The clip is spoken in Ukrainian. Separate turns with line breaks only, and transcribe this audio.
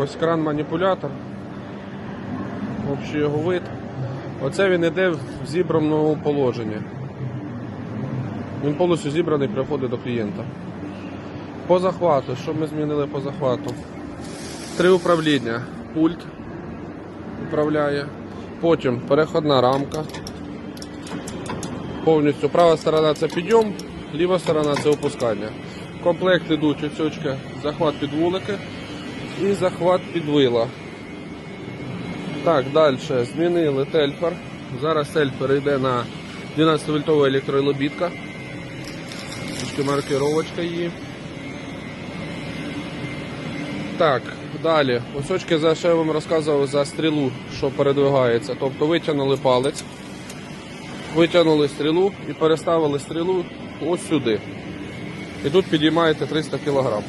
ось кран-маніпулятор. Общий його вид. Оце він іде в зібраному положенні. Він повністю зібраний приходить до клієнта. По захвату, що ми змінили по захвату? Три управління. Пульт управляє. Потім переходна рамка. Повністю права сторона це підйом, ліва сторона це опускання. В комплект йдуть оцючки, захват під вулики і захват під вила. Так, далі змінили тельфер. Зараз тельфер йде на 12 вольтова електройлобітка. Трішки маркировочка її. Так, далі. Осочки за що я вам розказував за стрілу, що передвигається. Тобто витягнули палець, витягнули стрілу і переставили стрілу ось сюди. І тут підіймаєте 300 кг.